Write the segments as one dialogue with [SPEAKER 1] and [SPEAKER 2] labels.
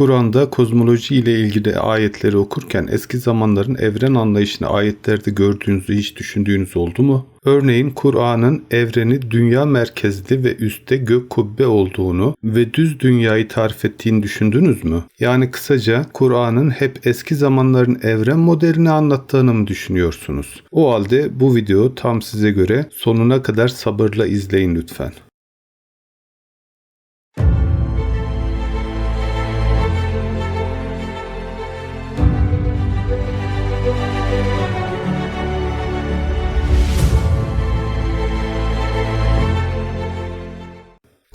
[SPEAKER 1] Kur'an'da kozmoloji ile ilgili ayetleri okurken eski zamanların evren anlayışını ayetlerde gördüğünüzü hiç düşündüğünüz oldu mu? Örneğin Kur'an'ın evreni dünya merkezli ve üstte gök kubbe olduğunu ve düz dünyayı tarif ettiğini düşündünüz mü? Yani kısaca Kur'an'ın hep eski zamanların evren modelini anlattığını mı düşünüyorsunuz? O halde bu video tam size göre sonuna kadar sabırla izleyin lütfen.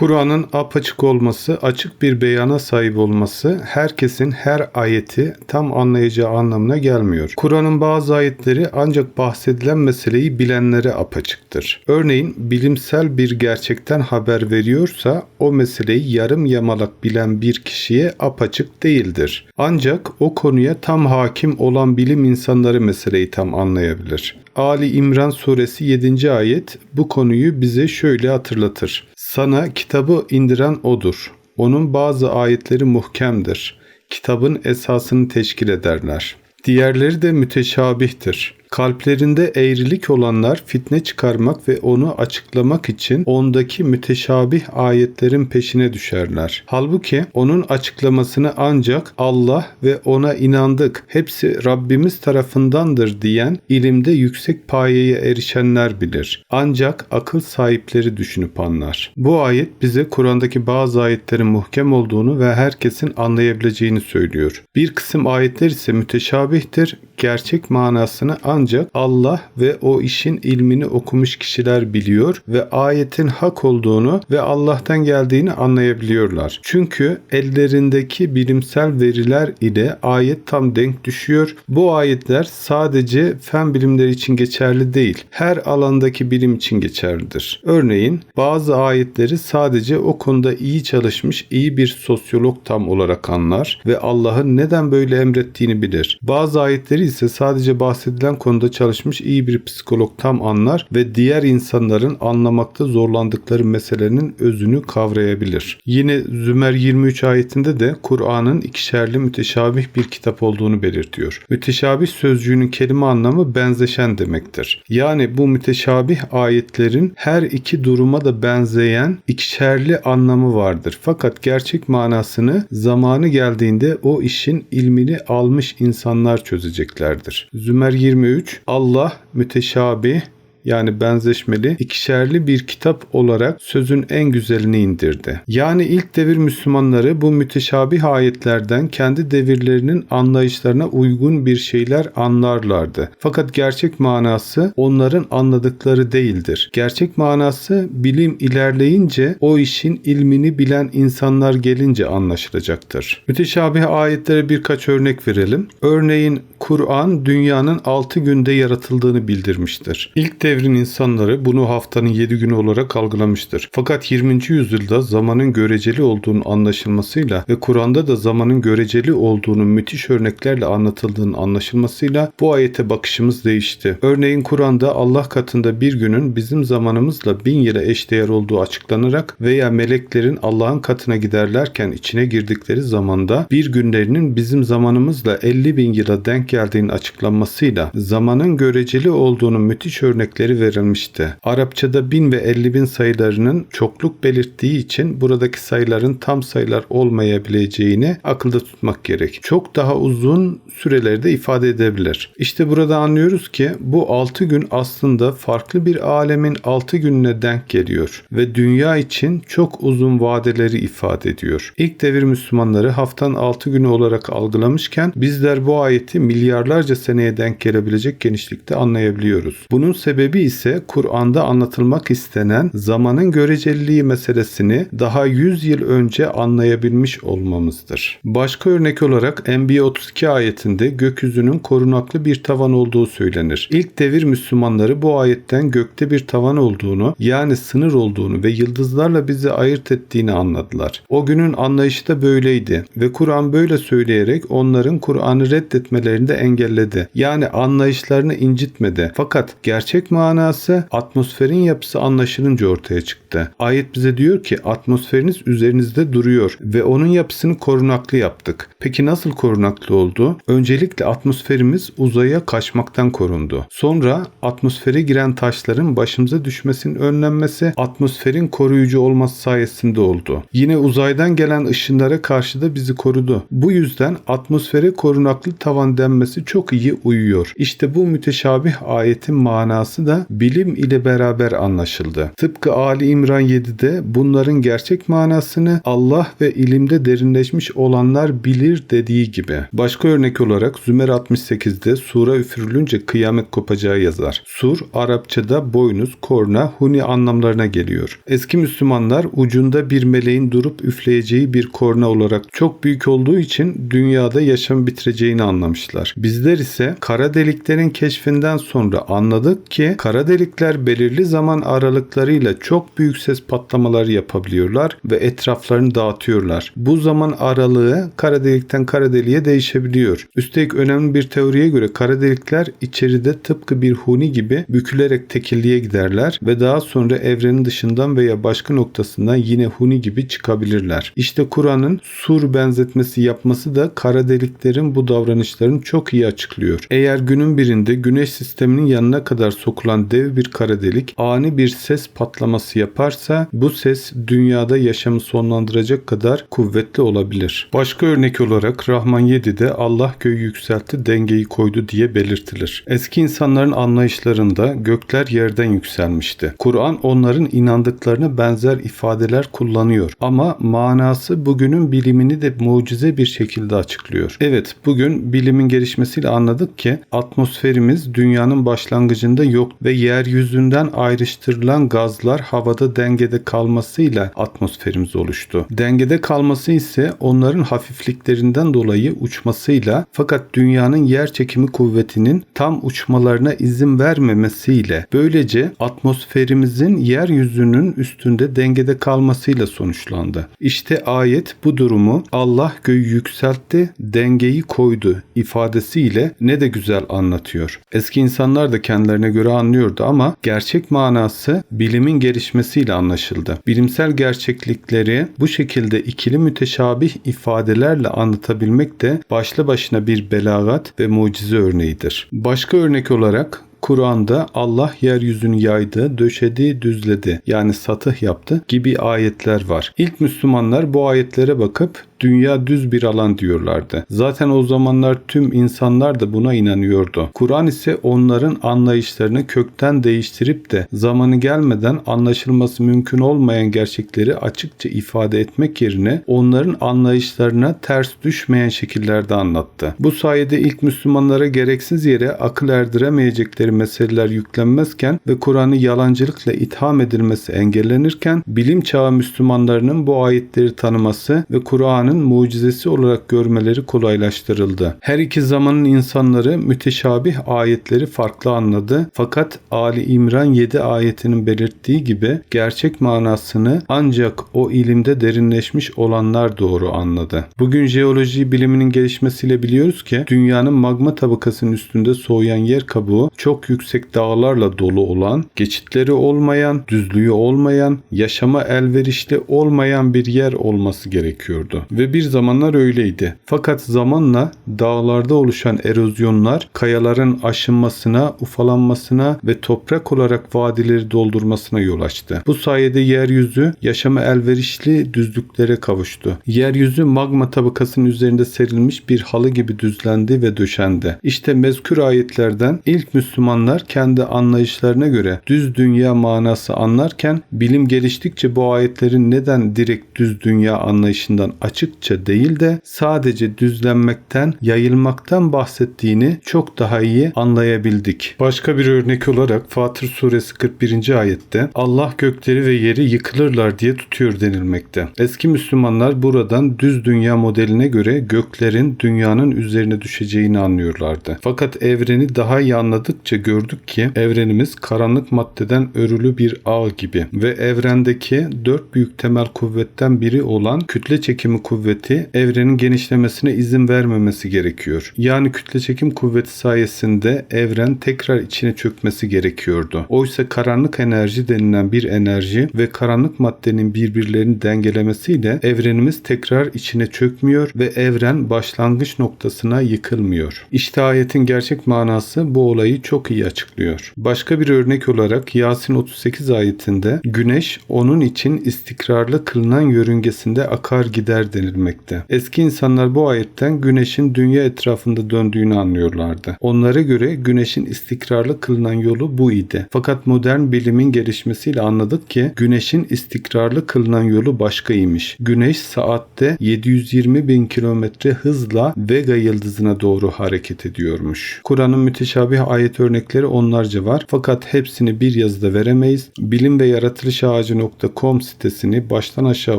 [SPEAKER 1] Kur'an'ın apaçık olması, açık bir beyana sahip olması herkesin her ayeti tam anlayacağı anlamına gelmiyor. Kur'an'ın bazı ayetleri ancak bahsedilen meseleyi bilenlere apaçıktır. Örneğin bilimsel bir gerçekten haber veriyorsa o meseleyi yarım yamalak bilen bir kişiye apaçık değildir. Ancak o konuya tam hakim olan bilim insanları meseleyi tam anlayabilir. Ali İmran suresi 7. ayet bu konuyu bize şöyle hatırlatır. Sana kitabı indiren odur. Onun bazı ayetleri muhkemdir. Kitabın esasını teşkil ederler. Diğerleri de müteşabihtir. Kalplerinde eğrilik olanlar fitne çıkarmak ve onu açıklamak için ondaki müteşabih ayetlerin peşine düşerler. Halbuki onun açıklamasını ancak Allah ve ona inandık, hepsi Rabbimiz tarafındandır diyen ilimde yüksek payeye erişenler bilir. Ancak akıl sahipleri düşünüp anlar. Bu ayet bize Kur'an'daki bazı ayetlerin muhkem olduğunu ve herkesin anlayabileceğini söylüyor. Bir kısım ayetler ise müteşabihtir, gerçek manasını ancak Allah ve o işin ilmini okumuş kişiler biliyor ve ayetin hak olduğunu ve Allah'tan geldiğini anlayabiliyorlar. Çünkü ellerindeki bilimsel veriler ile ayet tam denk düşüyor. Bu ayetler sadece fen bilimleri için geçerli değil, her alandaki bilim için geçerlidir. Örneğin bazı ayetleri sadece o konuda iyi çalışmış iyi bir sosyolog tam olarak anlar ve Allah'ın neden böyle emrettiğini bilir. Bazı ayetleri ise sadece bahsedilen konuda çalışmış iyi bir psikolog tam anlar ve diğer insanların anlamakta zorlandıkları meselenin özünü kavrayabilir. Yine Zümer 23 ayetinde de Kur'an'ın ikişerli müteşabih bir kitap olduğunu belirtiyor. Müteşabih sözcüğünün kelime anlamı benzeşen demektir. Yani bu müteşabih ayetlerin her iki duruma da benzeyen ikişerli anlamı vardır. Fakat gerçek manasını zamanı geldiğinde o işin ilmini almış insanlar çözeceklerdir. Zümer 23 Allah müteşabih yani benzeşmeli ikişerli bir kitap olarak sözün en güzelini indirdi. Yani ilk devir Müslümanları bu müteşabih ayetlerden kendi devirlerinin anlayışlarına uygun bir şeyler anlarlardı. Fakat gerçek manası onların anladıkları değildir. Gerçek manası bilim ilerleyince o işin ilmini bilen insanlar gelince anlaşılacaktır. Müteşabih ayetlere birkaç örnek verelim. Örneğin Kur'an dünyanın 6 günde yaratıldığını bildirmiştir. İlk devrin insanları bunu haftanın 7 günü olarak algılamıştır. Fakat 20. yüzyılda zamanın göreceli olduğunu anlaşılmasıyla ve Kur'an'da da zamanın göreceli olduğunu müthiş örneklerle anlatıldığının anlaşılmasıyla bu ayete bakışımız değişti. Örneğin Kur'an'da Allah katında bir günün bizim zamanımızla bin yıla eşdeğer olduğu açıklanarak veya meleklerin Allah'ın katına giderlerken içine girdikleri zamanda bir günlerinin bizim zamanımızla 50 bin yıla denk geldiğinin açıklanmasıyla zamanın göreceli olduğunu müthiş örnekleri verilmişti. Arapçada bin ve elli bin sayılarının çokluk belirttiği için buradaki sayıların tam sayılar olmayabileceğini akılda tutmak gerek. Çok daha uzun sürelerde ifade edebilir. İşte burada anlıyoruz ki bu 6 gün aslında farklı bir alemin 6 gününe denk geliyor ve dünya için çok uzun vadeleri ifade ediyor. İlk devir Müslümanları haftanın 6 günü olarak algılamışken bizler bu ayeti milyarlarca seneye denk gelebilecek genişlikte anlayabiliyoruz. Bunun sebebi ise Kur'an'da anlatılmak istenen zamanın göreceliliği meselesini daha 100 yıl önce anlayabilmiş olmamızdır. Başka örnek olarak Enbiya 32 ayetinde gökyüzünün korunaklı bir tavan olduğu söylenir. İlk devir Müslümanları bu ayetten gökte bir tavan olduğunu yani sınır olduğunu ve yıldızlarla bizi ayırt ettiğini anladılar. O günün anlayışı da böyleydi ve Kur'an böyle söyleyerek onların Kur'an'ı reddetmelerini de engelledi. Yani anlayışlarını incitmedi. Fakat gerçek manası atmosferin yapısı anlaşılınca ortaya çıktı. Ayet bize diyor ki atmosferiniz üzerinizde duruyor ve onun yapısını korunaklı yaptık. Peki nasıl korunaklı oldu? Öncelikle atmosferimiz uzaya kaçmaktan korundu. Sonra atmosfere giren taşların başımıza düşmesinin önlenmesi atmosferin koruyucu olması sayesinde oldu. Yine uzaydan gelen ışınlara karşı da bizi korudu. Bu yüzden atmosfere korunaklı tavan denmesi çok iyi uyuyor. İşte bu müteşabih ayetin manası da bilim ile beraber anlaşıldı. Tıpkı Ali İmran 7'de bunların gerçek manasını Allah ve ilimde derinleşmiş olanlar bilir dediği gibi. Başka örnek olarak Zümer 68'de sura üfürülünce kıyamet kopacağı yazar. Sur Arapçada boynuz, korna, huni anlamlarına geliyor. Eski Müslümanlar ucunda bir meleğin durup üfleyeceği bir korna olarak çok büyük olduğu için dünyada yaşam bitireceğini anlamışlar. Bizler ise kara deliklerin keşfinden sonra anladık ki kara delikler belirli zaman aralıklarıyla çok büyük ses patlamaları yapabiliyorlar ve etraflarını dağıtıyorlar. Bu zaman aralığı kara delikten kara deliğe değişebiliyor. Üstelik önemli bir teoriye göre kara delikler içeride tıpkı bir huni gibi bükülerek tekilliğe giderler ve daha sonra evrenin dışından veya başka noktasından yine huni gibi çıkabilirler. İşte Kur'an'ın sur benzetmesi yapması da kara deliklerin bu davranışlarını çok iyi açıklıyor. Eğer günün birinde güneş sisteminin yanına kadar sokulan dev bir kara delik ani bir ses patlaması yaparsa bu ses dünyada yaşamı sonlandıracak kadar kuvvetli olabilir. Başka örnek olarak Rahman 7'de Allah göğü yükseltti dengeyi koydu diye belirtilir. Eski insanların anlayışlarında gökler yerden yükselmişti. Kur'an onların inandıklarına benzer ifadeler kullanıyor ama manası bugünün bilimini de mucize bir şekilde açıklıyor. Evet bugün bilimin gelişmesiyle anladık ki atmosferimiz dünyanın başlangıcında yok ve yeryüzünden ayrıştırılan gazlar havada dengede kalmasıyla atmosferimiz oluştu. Dengede kalması ise onların hafifliklerinden dolayı uçmasıyla fakat dünyanın yer çekimi kuvvetinin tam uçmalarına izin vermemesiyle böylece atmosferimizin yeryüzünün üstünde dengede kalmasıyla sonuçlandı. İşte ayet bu durumu Allah göğü yükseltti, dengeyi koydu ifadesiyle ne de güzel anlatıyor. Eski insanlar da kendilerine göre anlıyordu ama gerçek manası bilimin gelişmesiyle anlaşıldı. Bilimsel gerçeklikleri bu şekilde ikili müteşabih ifadelerle anlatabilmek de başlı başına bir belagat ve mucize örneğidir. Başka örnek olarak Kur'an'da Allah yeryüzünü yaydı, döşedi, düzledi yani satıh yaptı gibi ayetler var. İlk Müslümanlar bu ayetlere bakıp dünya düz bir alan diyorlardı. Zaten o zamanlar tüm insanlar da buna inanıyordu. Kur'an ise onların anlayışlarını kökten değiştirip de zamanı gelmeden anlaşılması mümkün olmayan gerçekleri açıkça ifade etmek yerine onların anlayışlarına ters düşmeyen şekillerde anlattı. Bu sayede ilk Müslümanlara gereksiz yere akıl erdiremeyecekleri meseleler yüklenmezken ve Kur'an'ı yalancılıkla itham edilmesi engellenirken bilim çağı Müslümanlarının bu ayetleri tanıması ve Kur'an'ı Kur'an'ın mucizesi olarak görmeleri kolaylaştırıldı. Her iki zamanın insanları müteşabih ayetleri farklı anladı fakat Ali İmran 7 ayetinin belirttiği gibi gerçek manasını ancak o ilimde derinleşmiş olanlar doğru anladı. Bugün jeoloji biliminin gelişmesiyle biliyoruz ki dünyanın magma tabakasının üstünde soğuyan yer kabuğu çok yüksek dağlarla dolu olan, geçitleri olmayan, düzlüğü olmayan, yaşama elverişli olmayan bir yer olması gerekiyordu ve bir zamanlar öyleydi. Fakat zamanla dağlarda oluşan erozyonlar kayaların aşınmasına, ufalanmasına ve toprak olarak vadileri doldurmasına yol açtı. Bu sayede yeryüzü yaşama elverişli düzlüklere kavuştu. Yeryüzü magma tabakasının üzerinde serilmiş bir halı gibi düzlendi ve döşendi. İşte mezkür ayetlerden ilk Müslümanlar kendi anlayışlarına göre düz dünya manası anlarken bilim geliştikçe bu ayetlerin neden direkt düz dünya anlayışından açık açıkça değil de sadece düzlenmekten, yayılmaktan bahsettiğini çok daha iyi anlayabildik. Başka bir örnek olarak Fatır suresi 41. ayette Allah gökleri ve yeri yıkılırlar diye tutuyor denilmekte. Eski Müslümanlar buradan düz dünya modeline göre göklerin dünyanın üzerine düşeceğini anlıyorlardı. Fakat evreni daha iyi anladıkça gördük ki evrenimiz karanlık maddeden örülü bir ağ gibi ve evrendeki dört büyük temel kuvvetten biri olan kütle çekimi kuvveti evrenin genişlemesine izin vermemesi gerekiyor. Yani kütle çekim kuvveti sayesinde evren tekrar içine çökmesi gerekiyordu. Oysa karanlık enerji denilen bir enerji ve karanlık maddenin birbirlerini dengelemesiyle evrenimiz tekrar içine çökmüyor ve evren başlangıç noktasına yıkılmıyor. İşte ayetin gerçek manası bu olayı çok iyi açıklıyor. Başka bir örnek olarak Yasin 38 ayetinde güneş onun için istikrarlı kılınan yörüngesinde akar gider denilmekte. Eski insanlar bu ayetten güneşin dünya etrafında döndüğünü anlıyorlardı. Onlara göre güneşin istikrarlı kılınan yolu bu idi. Fakat modern bilimin gelişmesiyle anladık ki güneşin istikrarlı kılınan yolu başkaymış. Güneş saatte 720 bin kilometre hızla Vega yıldızına doğru hareket ediyormuş. Kur'an'ın müteşabih ayet örnekleri onlarca var fakat hepsini bir yazıda veremeyiz. Bilim ve yaratılış ağacı.com sitesini baştan aşağı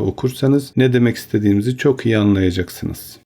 [SPEAKER 1] okursanız ne demek istediğimizi çok iyi anlayacaksınız.